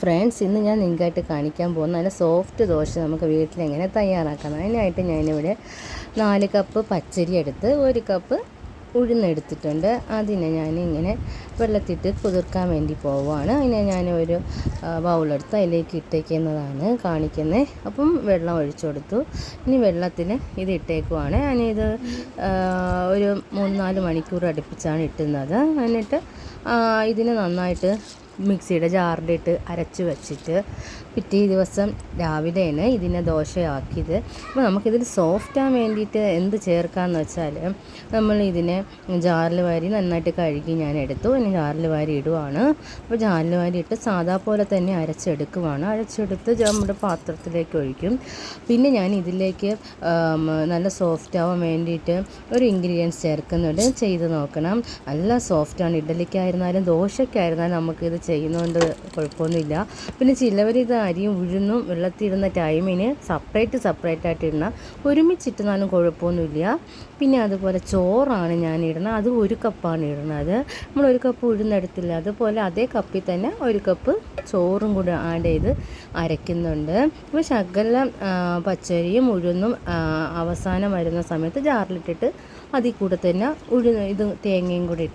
Friends ഇന്ന് ഞാൻ നിങ്ങൾക്കായിട്ട് കാണിക്കാൻ പോകുന്ന നല്ല സോഫ്റ്റ് ദോശ നമുക്ക് വീട്ടിൽ എങ്ങനെ തയ്യാറാക്കാം. അതിനായിട്ട് ഞാനിവിടെ നാല് കപ്പ് പച്ചരി എടുത്ത് ഒരു കപ്പ് ഉഴുന്നെടുത്തിട്ടുണ്ട് അതിനെ ഞാൻ ഇങ്ങനെ വെള്ളത്തിട്ട് കുതിർക്കാൻ വേണ്ടി പോവുകയാണ്. അതിനെ ഞാൻ ഒരു ബൗളെടുത്ത് അതിലേക്ക് ഇട്ടേക്കുന്നതാണ് കാണിക്കുന്നത്. അപ്പം വെള്ളം ഒഴിച്ചു കൊടുത്തു. ഇനി വെള്ളത്തിൽ ഇത് ഇട്ടേക്കുവാണ്. ഞാനിത് ഒരു മൂന്ന് നാല് മണിക്കൂർ അടുപ്പിച്ചാണ് ഇട്ടുന്നത്. എന്നിട്ട് ഇതിന് നന്നായിട്ട് മിക്സിയുടെ ജാറിലിട്ട് അരച്ച് വെച്ചിട്ട് പിറ്റേ ദിവസം രാവിലെയാണ് ഇതിനെ ദോശയാക്കിയത്. അപ്പോൾ നമുക്കിതിൽ സോഫ്റ്റ് ആകാൻ വേണ്ടിയിട്ട് എന്ത് ചേർക്കാമെന്ന് വെച്ചാൽ നമ്മൾ ഇതിനെ ജാറിൽ വാരി നന്നായിട്ട് കഴുകി ഞാൻ എടുത്തു. ഇനി ജാറിൽ വാരി ഇടുവാണ്. അപ്പോൾ ജാറിൽ വാരി ഇട്ട് സാധാ പോലെ തന്നെ അരച്ചെടുക്കുവാണ്. അരച്ചെടുത്ത് നമ്മുടെ പാത്രത്തിലേക്ക് ഒഴിക്കും. പിന്നെ ഞാൻ ഇതിലേക്ക് നല്ല സോഫ്റ്റ് ആവാൻ വേണ്ടിയിട്ട് ഒരു ഇൻഗ്രീഡിയൻസ് ചേർക്കുന്നുണ്ട്. ചെയ്ത് നോക്കണം. നല്ല സോഫ്റ്റാണ്. ഇഡലിക്കായിരുന്നാലും ദോശയ്ക്കായിരുന്നാലും നമുക്കിത് ചെയ്യുന്നതുകൊണ്ട് കുഴപ്പമൊന്നുമില്ല. പിന്നെ ചിലവർ ഇത് അരിയും ഉഴുന്നും വെള്ളത്തിടുന്ന ടൈമിന് സെപ്പറേറ്റ് സെപ്പറേറ്റ് ആയിട്ട് ഇടുന്ന ഒരുമിച്ചിട്ടുന്നാലും കുഴപ്പമൊന്നുമില്ല. പിന്നെ അതുപോലെ ചോറാണ് ഞാൻ ഇടുന്നത് അത് ഒരു കപ്പാണ് ഇടുന്നത്. നമ്മൾ ഒരു കപ്പ് ഉഴുന്നെടുത്തില്ല അതുപോലെ അതേ കപ്പിൽ തന്നെ ഒരു കപ്പ് ചോറും കൂടി ആഡ് ചെയ്ത് അരയ്ക്കുന്നുണ്ട്. അപ്പോൾ ശകല പച്ചരിയും ഉഴുന്നും അവസാനം വരുന്ന സമയത്ത് ജാറിലിട്ടിട്ട് അതിൽ കൂടെ തന്നെ ഉഴുന്ന് ഇത് തേങ്ങയും കൂടി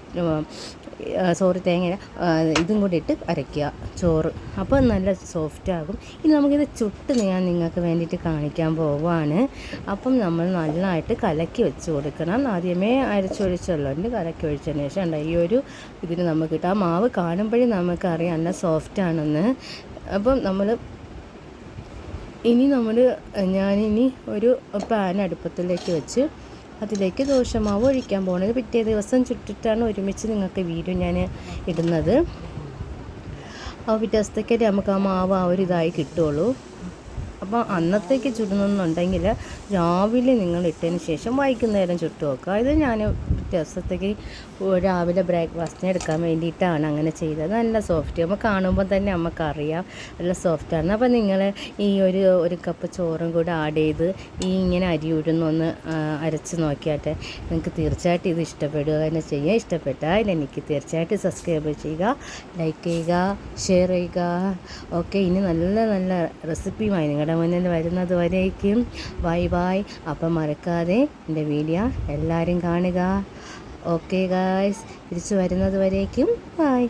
സോറി തേങ്ങ ഇതും കൂടി ഇട്ട് അരയ്ക്കുക. ചോറ്. അപ്പോൾ നല്ല സോഫ്റ്റ് ആകും. ഇനി നമുക്കിത് ചുട്ട് ഞാൻ നിങ്ങൾക്ക് വേണ്ടിയിട്ട് കാണിക്കാൻ പോവുകയാണ്. അപ്പം നമ്മൾ നന്നായിട്ട് കലക്കി വെച്ച് കൊടുക്കണം. ആദ്യമേ അരച്ചൊഴിച്ചല്ലോ എന്റെ കലക്കി ഒഴിച്ചതിന് ശേഷം ഉണ്ട് ഈ ഒരു ഇതിന് നമുക്ക് കിട്ടും. ആ മാവ് കാണുമ്പോഴേ നമുക്കറിയാം നല്ല സോഫ്റ്റ് ആണെന്ന്. അപ്പം നമ്മൾ ഇനി നമ്മൾ ഞാനിനി ഒരു പാൻ അടുപ്പത്തിലേക്ക് വെച്ച് അതിലേക്ക് ദോശമാവ് ഒഴിക്കാൻ പോകുന്നത് പിറ്റേ ദിവസം ചുറ്റിട്ടാണ് ഒരുമിച്ച് നിങ്ങൾക്ക് വീഡിയോ ഞാൻ ഇടുന്നത്. അപ്പോൾ പിറ്റേ നമുക്ക് ആ മാവ് ആ ഒരു ഇതായി കിട്ടുള്ളൂ. അപ്പോൾ അന്നത്തേക്ക് ചുടുന്നുണ്ടെങ്കിൽ രാവിലെ നിങ്ങൾ ഇട്ടതിന് ശേഷം വൈകുന്നേരം ചുട്ട് വെക്കുക. ഇത് ഞാൻ ദിവസത്തേക്ക് രാവിലെ ബ്രേക്ക്ഫാസ്റ്റിന് എടുക്കാൻ വേണ്ടിയിട്ടാണ് അങ്ങനെ ചെയ്തത്. നല്ല സോഫ്റ്റ്. നമ്മൾ കാണുമ്പോൾ തന്നെ നമുക്കറിയാം. നല്ല സോഫ്റ്റാണ് അപ്പോൾ നിങ്ങൾ ഈ ഒരു ഒരു കപ്പ് ചോറും കൂടെ ആഡ് ചെയ്ത് ഈ ഇങ്ങനെ അരി ഉഴുന്നൊന്ന് അരച്ച് നോക്കിയാട്ടെ. നിങ്ങൾക്ക് തീർച്ചയായിട്ടും ഇത് ഇഷ്ടപ്പെടുക തന്നെ ചെയ്യുക ഇഷ്ടപ്പെട്ടാൽ എനിക്ക് തീർച്ചയായിട്ടും സബ്സ്ക്രൈബ് ചെയ്യുക ലൈക്ക് ചെയ്യുക ഷെയർ ചെയ്യുക. ഓക്കെ. ഇനി നല്ല നല്ല റെസിപ്പിയുമായി നിങ്ങളുടെ മുന്നിൽ വരുന്നത് വരേക്കും ബൈ ബൈ. അപ്പം മറക്കാതെ എന്റെ വീഡിയോ എല്ലാവരും കാണുക. Okay guys. തിരിച്ചു വരുന്നത് വരേക്കും ബൈ.